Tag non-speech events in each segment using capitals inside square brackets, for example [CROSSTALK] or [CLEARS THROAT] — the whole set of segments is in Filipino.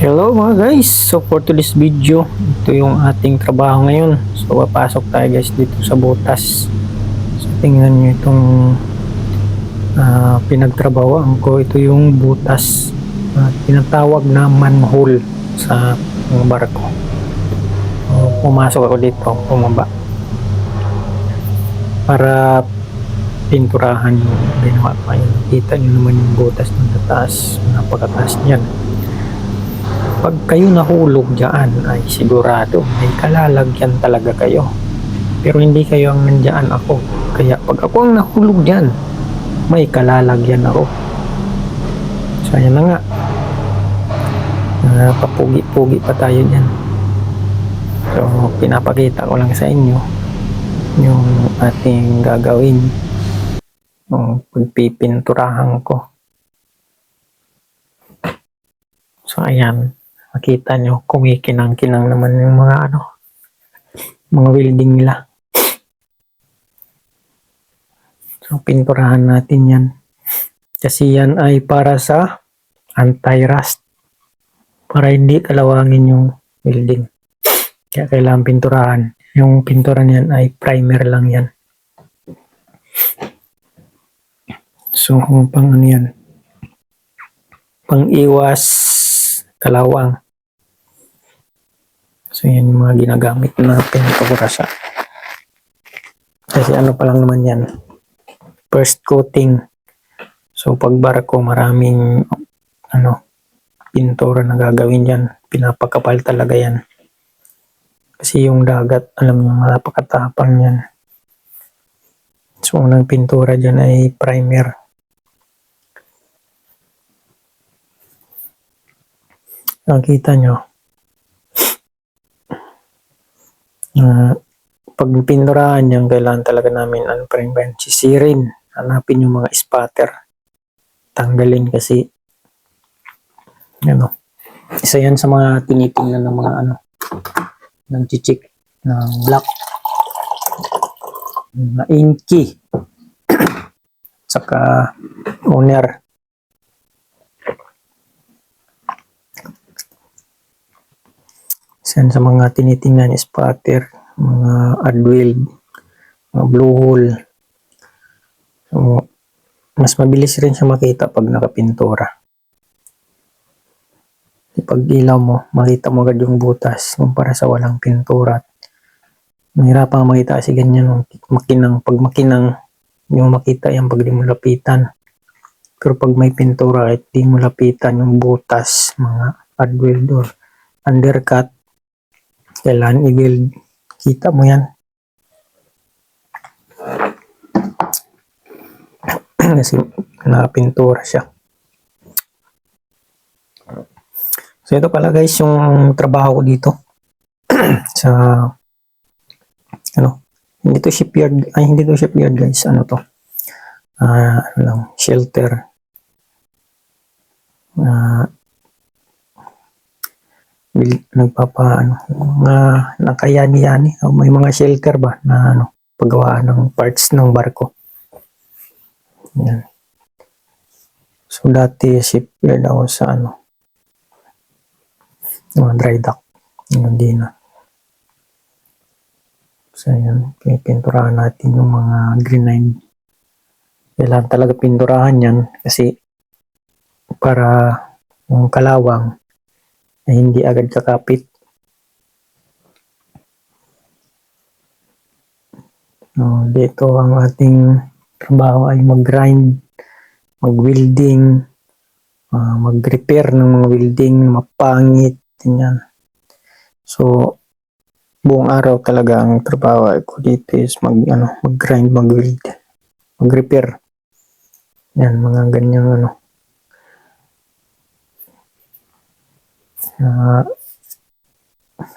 Hello mga guys! So for today's video, ito yung ating trabaho ngayon. So papasok tayo guys dito sa butas. So tingnan nyo itong ah, pinagtrabahoan ko. Ito yung butas. na tinatawag na manhole sa mga barko. So, pumasok ako dito, pumaba. Para pinturahan yung ginawa ko. Kita nyo naman yung butas ng taas. Napakataas niyan pag kayo nahulog dyan ay sigurado may kalalagyan talaga kayo. Pero hindi kayo ang nandyan ako. Kaya pag ako ang nahulog dyan may kalalagyan ako. So ayan na nga. Uh, papugi-pugi pa tayo dyan. So pinapakita ko lang sa inyo yung ating gagawin yung pagpipinturahan ko. So ayan makita nyo, kumikinang-kinang naman yung mga ano, mga welding nila. So, pinturahan natin yan. Kasi yan ay para sa anti-rust. Para hindi kalawangin yung welding. Kaya kailangan pinturahan. Yung pintura niyan ay primer lang yan. So, pang ano yan? Pang iwas kalawang. So, yan yung mga ginagamit natin pagkurasa. Kasi ano pa lang naman yan. First coating. So, pag barko, maraming ano, pintura na gagawin yan. Pinapakapal talaga yan. Kasi yung dagat, alam nyo, napakatapang yan. So, unang pintura dyan ay primer. Nakita nyo, Ah, pag pinurahan yan, kailangan talaga namin ano pa rin ba yan, sisirin. Hanapin yung mga spatter. Tanggalin kasi. Ano, isa yan sa mga tinitingnan ng mga ano, ng chichik ng black na inky. [CLEARS THROAT] Saka owner Isa sa mga tinitingnan spatter, mga adweld, mga blue hole. So, mas mabilis rin siya makita pag nakapintura. Pag ilaw mo, makita mo agad yung butas kumpara sa walang pintura. Mahirapan makita kasi ganyan yung makinang, pag makinang, yung makita yan pag di mo lapitan. Pero pag may pintura, kahit di mo lapitan yung butas, mga adweld or undercut, kailangan i-weld. Kita mo yan. [CLEARS THROAT] Kasi nakapintura siya. So ito pala guys yung trabaho ko dito. [CLEARS THROAT] sa ano, hindi to shipyard, ay hindi to shipyard guys, ano to? Ah, ano lang, shelter. Ah, bil- nagpapa ano, mga nakayani-yani o may mga shelter ba na ano, paggawaan ng parts ng barko. Yan. So dati shipyard ako sa ano, mga dry dock. Yun din na. So yan, pinipinturahan natin yung mga grenade. Kailangan talaga pinturahan yan kasi para yung kalawang na hindi agad kakapit. No, dito ang ating trabaho ay mag-grind, mag-welding, ah, mag-repair ng mga welding na mapangit, ganyan. So, buong araw talaga ang trabaho ko dito is mag, ano, mag-grind, mag-weld, mag-repair. Yan, mga ganyang ano, na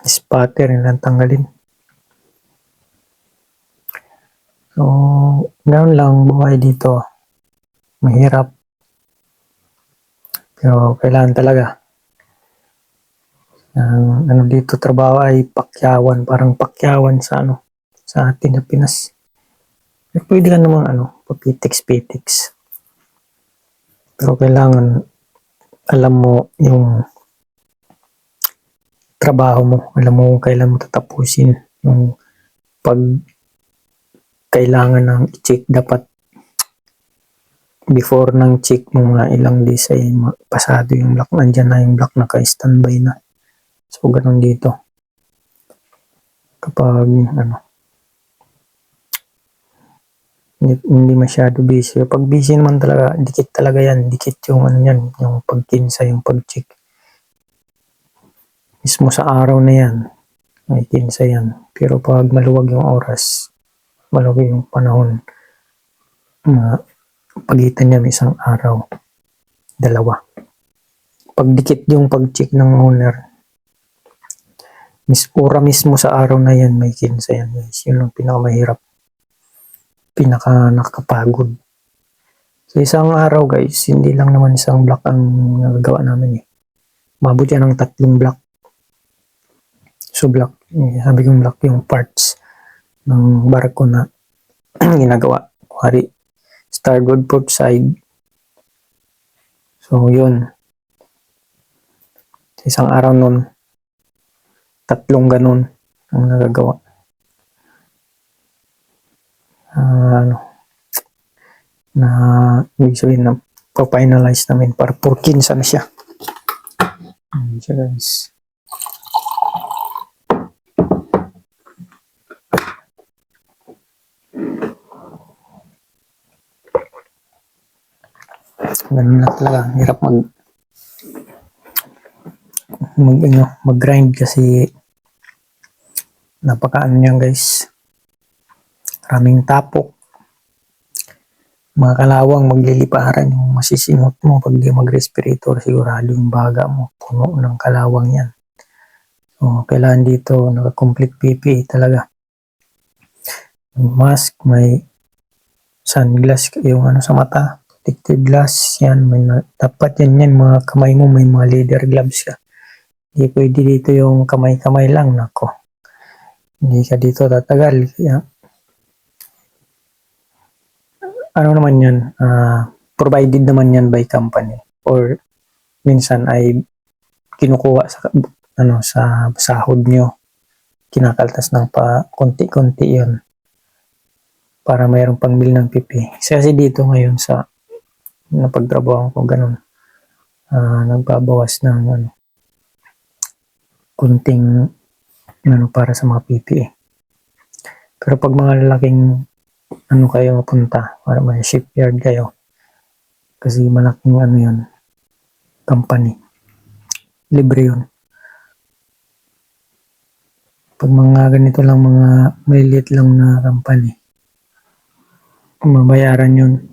spatter nilang tanggalin. So, ganoon lang buhay dito. Mahirap. Pero kailangan talaga. Ang ano dito trabaho ay pakyawan, parang pakyawan sa ano, sa atin na Pinas. Pero pwede ka namang ano, papitiks-pitiks. Pero kailangan alam mo yung trabaho mo. Alam mo kung kailan mo tatapusin. Yung pag kailangan ng check dapat before ng check mo mga ilang days ay pasado yung block. Nandyan na yung block naka-standby na. So, ganun dito. Kapag, ano, hindi, masyado busy. Pag busy naman talaga, dikit talaga yan. Dikit yung ano yan, yung pagkinsa, yung pag-check. Mismo sa araw na yan, may kinsa yan. Pero pag maluwag yung oras, maluwag yung panahon, na pagitan niya isang araw, dalawa. Pag dikit yung pag-check ng owner, mis ora mismo sa araw na yan, may kinsa yan guys. Yun ang pinakamahirap. Pinaka nakakapagod. Sa isang araw guys, hindi lang naman isang block ang nagagawa namin eh. Mabot yan ng tatlong block. So block, eh, sabi kong block yung parts ng barko na [CLEARS THROAT] ginagawa. Kuwari, starboard port side. So yun. Sa isang araw nun, tatlong ganun ang nagagawa. Ah, ano, na ibig sabihin na pa-finalize namin para 14 na siya. Ayan. Ganun na talaga. Hirap mag mag, ano, mag-grind kasi napakaano niyan guys. Maraming tapok. Mga kalawang magliliparan yung masisingot mo pag di mag-respirator sigurado yung baga mo puno ng kalawang yan. So, kailangan dito naka-complete PPE talaga. May mask, may sunglass, yung ano sa mata, protective glass, yan, may dapat yan yan, mga kamay mo, may mga leather gloves ka. Hindi pwede dito yung kamay-kamay lang, nako. Hindi ka dito tatagal. Kaya, ano naman yan, ah, provided naman yan by company. Or, minsan ay kinukuha sa, ano, sa sahod nyo. Kinakaltas ng pa, konti-konti yun para mayroong pangbil ng pipi. Kasi dito ngayon sa napagtrabaho ko ganun, ah, nagbabawas ng ano, kunting ano para sa mga PPE. Pero pag mga lalaking ano kayo mapunta, para may shipyard kayo, kasi malaking ano yun, company. Libre yun. Pag mga ganito lang, mga maliit lang na company, mabayaran yun